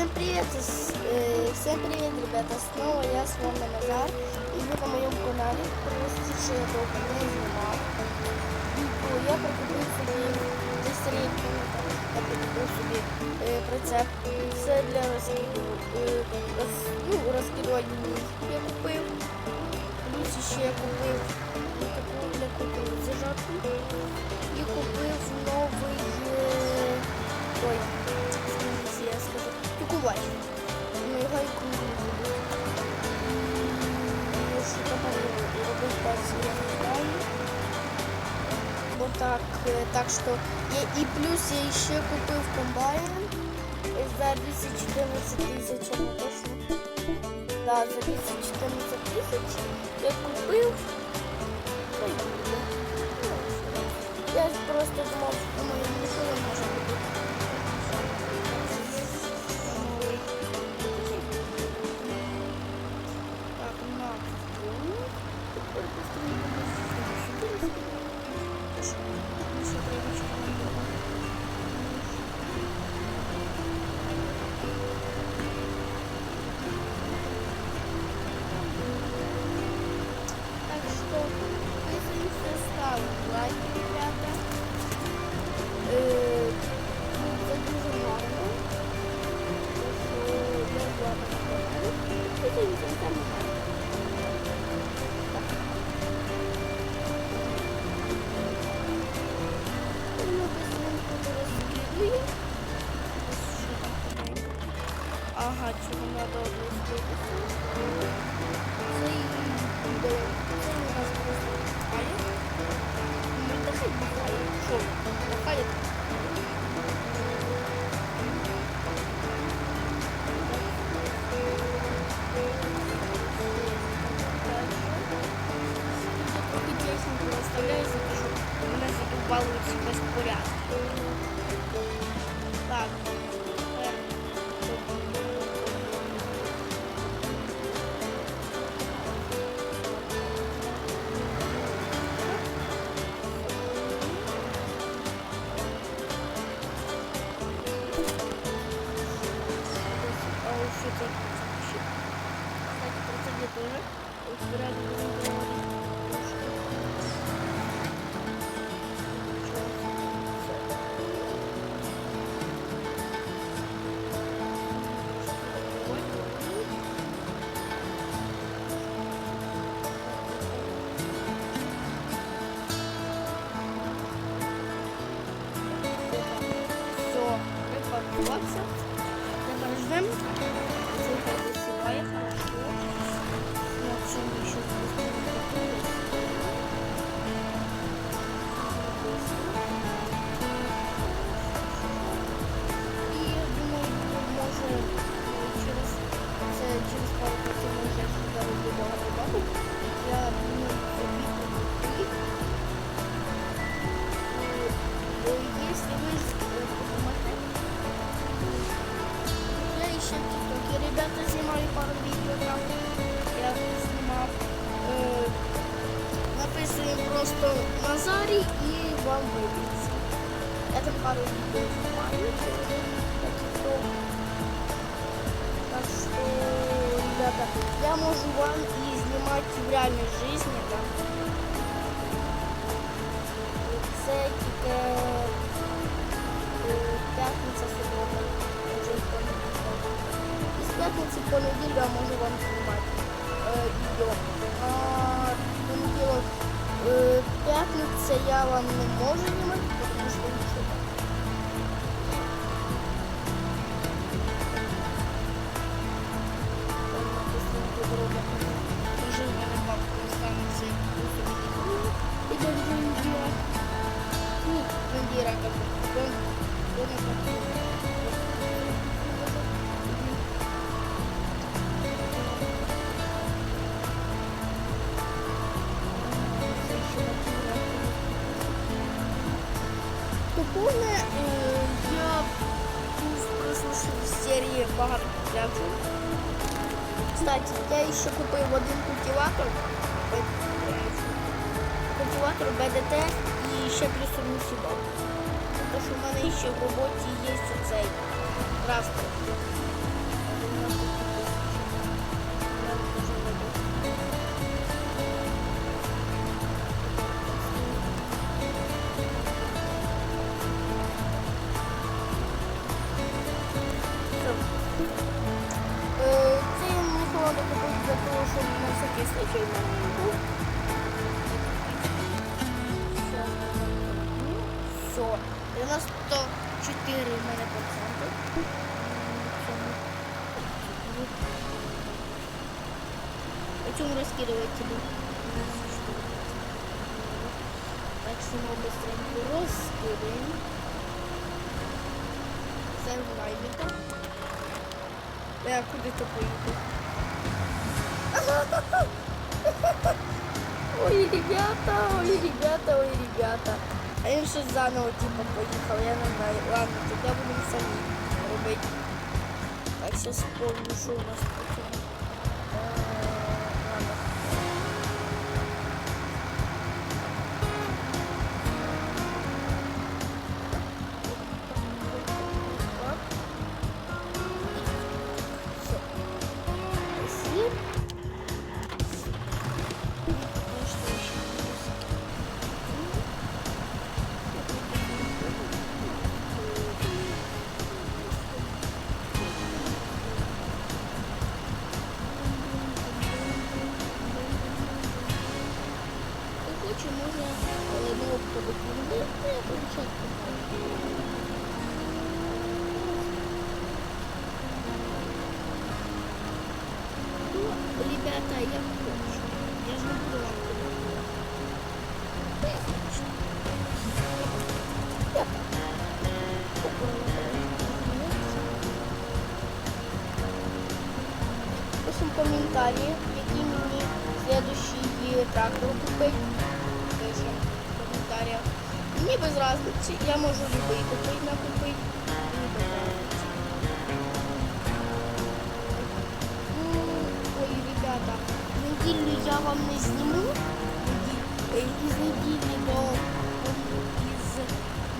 Всем привет, э, всем привет, ребята! Снова я с вами Назар, и вы на моем канале. Простите, я долго не снимал. Відео я прикупив собі десь я прикупив собі е, прицеп. Це для е, ну, розкидування ніг я купив. Плюс ще я купив ну, таку для купив так, е, так что я, и плюс я еще купив комбайн е, за 214 тысяч, это точно. Да, за 214 тысяч я купив. Та й буде. Ну, Я ж просто думав, що моє нічого не може Ага, чого надо розкидати. Це і у нас просто. Що? Що ці безпорядки. Так. Припаркувався. Тепер ждемо. Це хай засіває хорошо. Що ми ще ребята, я могу вам и снимать в реальной жизни там. Це тільки е, п'ятниця, субота. І з п'ятниці по неділю я можу вам знімати е, відео. А понеділок, е, п'ятниця я вам не можу знімати, Поповне я був прослушав серії багато пляжів. Кстати, я ще купив один культиватор. Культиватор БДТ і ще плюс одну сюди. Тому що в мене ще в роботі є цей транспорт. 94 в мене проценти. Цьому розкидувати буду. Так що ми быстренько розкидаємо. Це в лайника. Я куди то поїду? Ой, ребята, ой, ребята, ой, ребята. А він ще заново типу поїхав, я не знаю. Ладно, тоді будемо самі робити. Так, зараз повністю у нас ребята, я хочу. Я же не буду Пишем комментарии, який мені следующий трактор купить. Пишем в комментариях. Мені без разниці, я можу любий купити, накупити. Ой, ребята, неділю я вам не зніму. е, Із неділі до із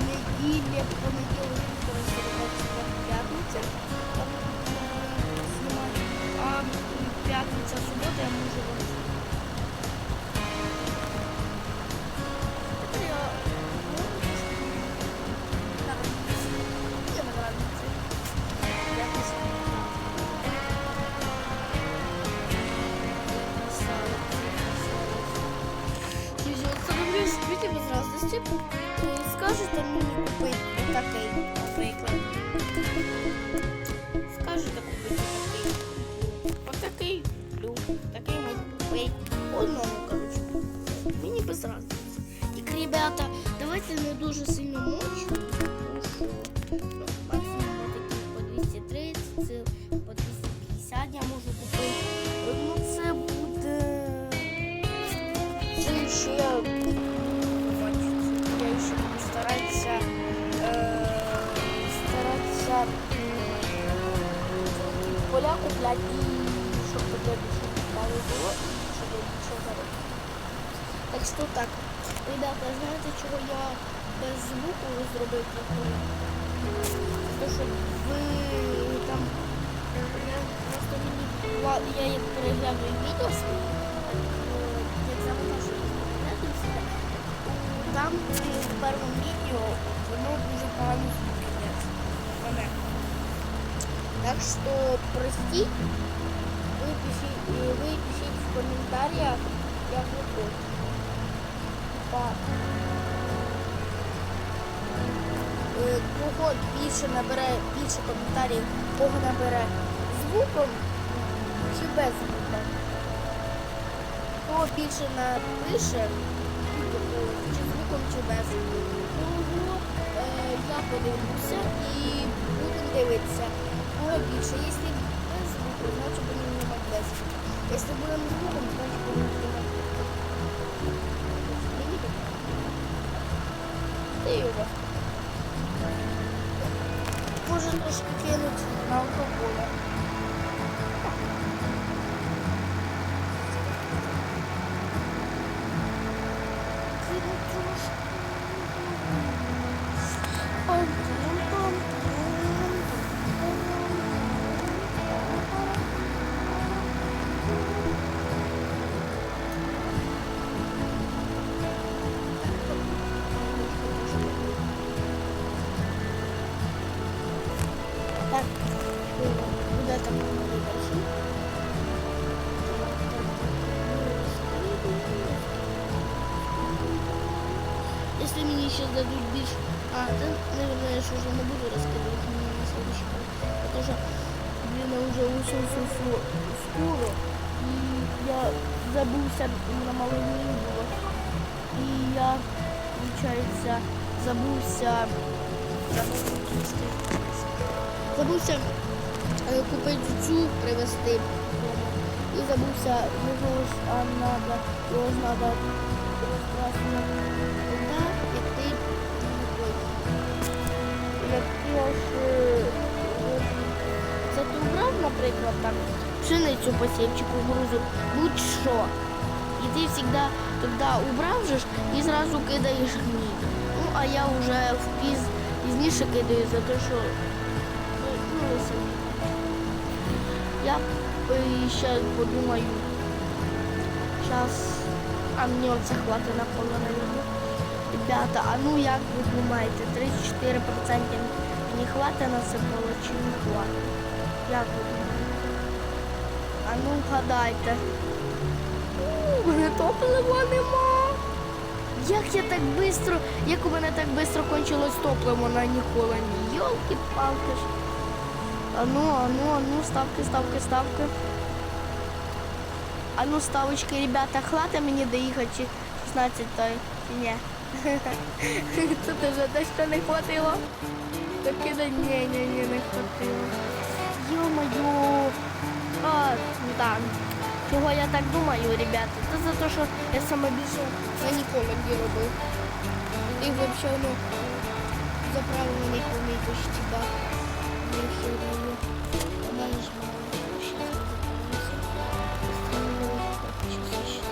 неділі понеділок п'ятниця. А п'ятниця, субота я можу вам наприклад. Скажете купити такий. Отакий люблю. Такий можу купити. Одному, коротше. Мені без разниці. Тільки, ребята, давайте не дуже сильно мочь. 5 щоб тебе більше мало було, щоб більше заробити. Так що так, ребята, знаєте, чого я без звуку зробив таку? Тому що ви там просто мені я як переглянув відео свої, ну, як завантажую інтернету, там е, в першому відео воно дуже погано звуки. Так що простіть, ви пишіть, е, ви в ви хочете. Так. Е, Кого більше набере більше коментарів, кого набере звуком чи без звука. Кого більше напише, чи звуком, чи без. Того е, я подивлюся і будемо дивитися. Кого більше. Якщо без звука, значит будем знімати без звуку. Якщо будемо з звуком, значит будем знімати без И его. Можно трошки кинуть на алкоголя. Знаєш, вже не буду мені на следующий раз. Тому що, блін, вже усю всю скоро. І я забувся на малині було. І я, виходить, забувся. Забувся е, купити цю привезти. І забувся, його ж надо, його ж надо наприклад, там пшеницю посів кукурузу, будь-що. І ти завжди тоді убрав же ж і зразу кидаєш гній. Ну, а я вже в піз, пізніше кидаю за те, що ну. Я е, ще подумаю. Зараз, а мені оце хватить на половину. Ребята, а ну як ви думаєте, 34% мені хватить на це поле чи не хватить? Як ви думаєте? А ну вгадайте. У мене топлива нема. Як я так швидко, як у мене так швидко кончилось топливо на Ніколані. Йолки-палки ж. А ну, а ну, а ну, ставки, ставки, ставки. А ну, ставочки, ребята, хватить мені доїхати чи 16 той, чи ні? Тут вже дещо не хватило. Таки да ні, ні, ні, не хватило. Йо-моє. А, ну так. Чого я так думаю, ребята? Це за те, що я саме більше на Ніколані робив. І взагалі, ну, заправили Ніколані почти бак. Я ще робив. У мене ж мало ще заправилося. Остановили часи ще.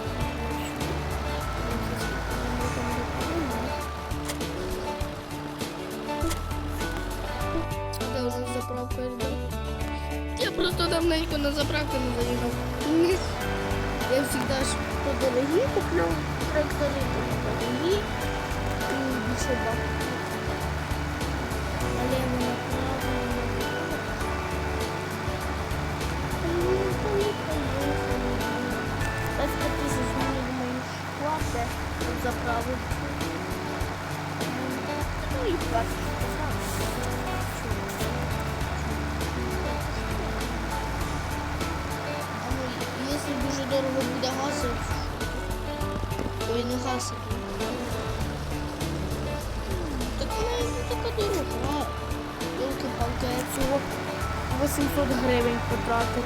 Це вже заправка, ребята. Я просто давненько на заправку не заїхав. Я завжди ж по дорогі куплю трактори, по дорогі і більше бак. Наліво направо, направо. Поїхали, поїхали. Ось Дорого буде гасити, ой, не гасити. Так не така дорога. Йолки-палки, я цього 800 гривень потратив.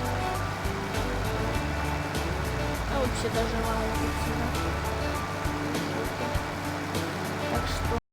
А взагалі даже мало.